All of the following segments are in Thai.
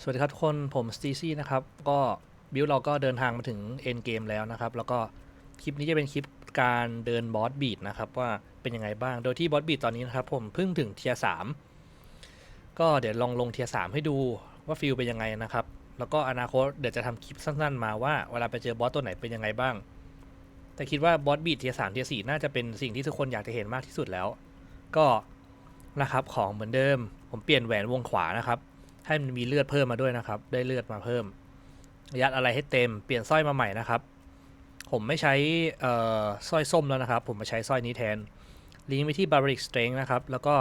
สวัสดีครับทุกคนผมสตีซี่นะครับ ก็บิวเราก็เดินทางมาถึงเอ็นเกมแล้วนะครับ แล้วก็คลิปนี้จะเป็นคลิปการเดินบอสบีดนะครับ ว่าเป็นยังไงบ้าง โดยที่บอสบีดตอนนี้นะครับ ผมเพิ่งถึงเทียสามก็เดี๋ยวลองลงเทียสามให้ดูว่าฟิลเป็นยังไงนะครับ แล้วก็อนาคตเดี๋ยวจะทำคลิปสั้นๆ มาว่าเวลาไปเจอบอสตัวไหนเป็นยังไงบ้าง แต่คิดว่าบอสบีดเทียสามเทียสี่น่าจะเป็นสิ่งที่ทุกคนอยากจะเห็นมากที่สุดแล้ว ก็นะครับของเหมือนเดิม ผมเปลี่ยนแหวนวงขวานะครับ ให้มันมีเลือดเพิ่มมาด้วยนะครับ ได้เลือดมาเพิ่ม ยัดอะไรให้เต็ม เปลี่ยนสร้อยมาใหม่นะครับ ผมไม่ใช้สร้อยส้มแล้วนะครับ ผมมาใช้สร้อยนี้แทน ลิงก์ไปที่ Barbaric Strength นะครับ แล้วก็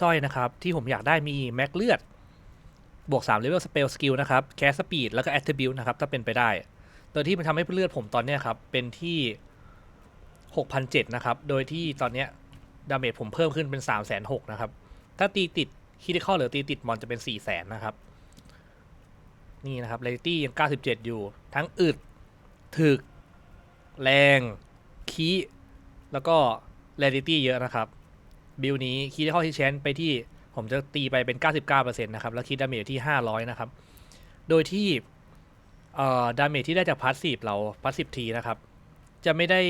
สร้อยนะครับ ที่ผมอยากได้มีแม็กเลือด บวก3 Level Spell Skill นะครับ Cast Speed แล้วก็ Attribute นะครับ ถ้าเป็นไปได้ โดยที่มันทำให้เลือดผมตอนนี้ครับ เป็นที่6,700นะครับ โดยที่ตอนนี้ดาเมจผมเพิ่มขึ้นเป็น 3 6 0 0 0นะครับ ถ้าตีติด คิดเข้าหรือตีติดมอนจะเป็น4 0 0 0 0นนะครับ นี่นะครับเรตี้ยัง97อยู่ ทั้งอึด ถึก แรง คีแล้วก็แรดิตี้เยอะนะครับ บิลนี้คีดเข้าที่แชนไปที่ผมจะตีไปเป็น 99%นะครับ แล้วคิดดาเมจที่ 500 นะครับ โดยที่เอ่อดาเมจที่ได้จากพาสซีฟเราพาสซีฟทีนะครับ จะไม่ได้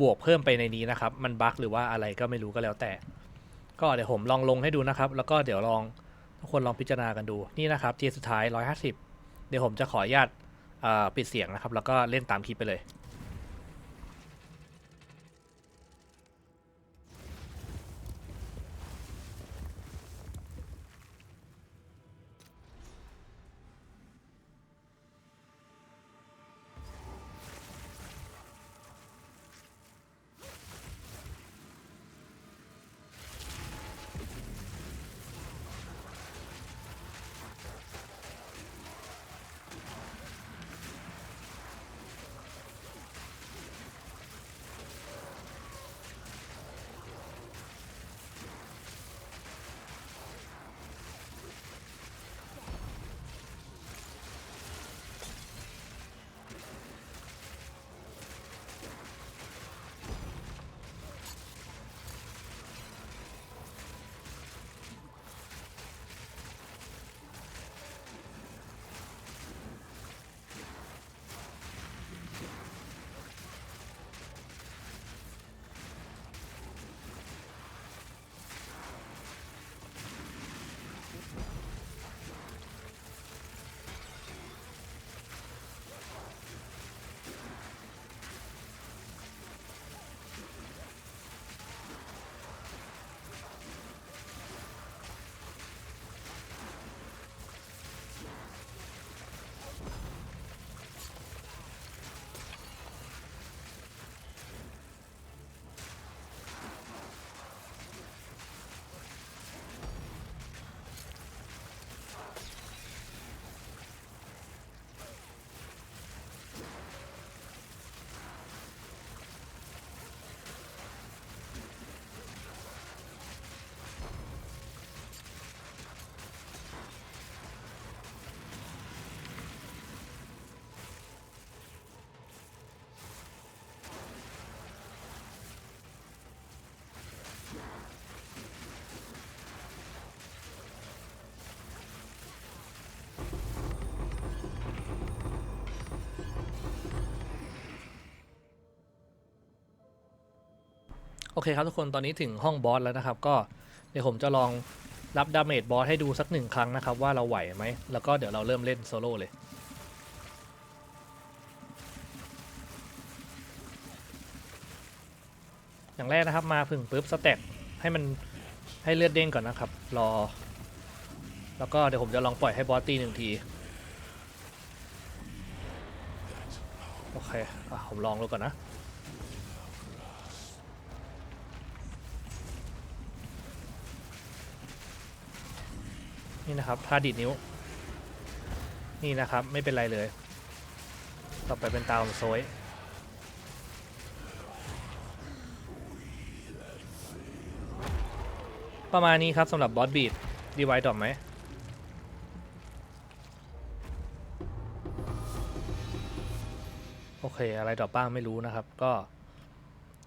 บวกเพิ่มไปในนี้นะครับ มันบั๊กหรือว่าอะไรก็ไม่รู้ก็แล้วแต่ ก็เดี๋ยวผมลองลงให้ดูนะครับ แล้วก็เดี๋ยวลองทุกคนลองพิจารณากันดูนี่นะครับทีสุดท้าย 150 เดี๋ยวผมจะขออนุญาตอ่าปิดเสียงนะครับ แล้วก็เล่นตามคลิปไปเลย โอเคครับทุกคนตอนนี้ถึงห้องบอสแล้วนะครับ ก็เดี๋ยวผมจะลองรับดาเมจบอสให้ดูสักหนึ่งครั้งนะครับ ว่าเราไหวไหม แล้วก็เดี๋ยวเราเริ่มเล่นโซโล่เลยอย่างแรกนะครับมาพึ่งปุ๊บสแต็กให้มันให้เลือดเด้งก่อนนะครับ รอ แล้วก็เดี๋ยวผมจะลองปล่อยให้บอสตีหนึ่งทีโอเคอผมลองดูก่อนนะ นี่นะครับท่าดีดนิ้ว นี่นะครับไม่เป็นไรเลย ต่อไปเป็นตาของโซยประมาณนี้ครับสำหรับบอสบีดดีไวดอกไหมโอเค อะไรดอกบ้างไม่รู้นะครับ ก็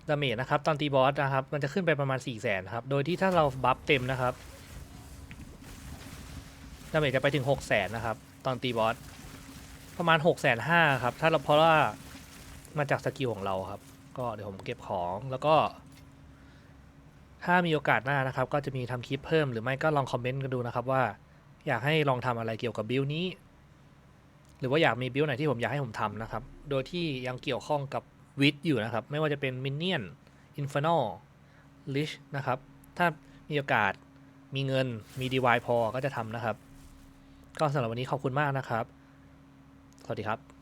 ดาเมจนะครับ ตอนตีบอสนะครับ มันจะขึ้นไปประมาณ 4 0 0แสนครับ โดยที่ถ้าเราบัฟเต็มนะครับ ดาเมจจะไปถึง 6 0 0แสนนะครับ ตอนตีบอส ประมาณหกแสนห้าครับ ถ้าเราเพราะว่ามาจากสกิลของเราครับ ก็เดี๋ยวผมเก็บของแล้วก็ ถ้ามีโอกาสหน้านะครับ ก็จะมีทำคลิปเพิ่มหรือไม่ก็ลองคอมเมนต์กันดูนะครับว่า อยากให้ลองทำอะไรเกี่ยวกับบิลนี้ หรือว่าอยากมีบิลไหนที่ผมอยากให้ผมทำนะครับ โดยที่ยังเกี่ยวข้องกับวิดอยู่นะครับ ไม่ว่าจะเป็นมินเนี่ยนอินฟ n น l ลิชนะครับ ถ้ามีโอกาสมีเงินมีดีวายพอก็จะทำนะครับ ก็สำหรับวันนี้ขอบคุณมากนะครับ สวัสดีครับ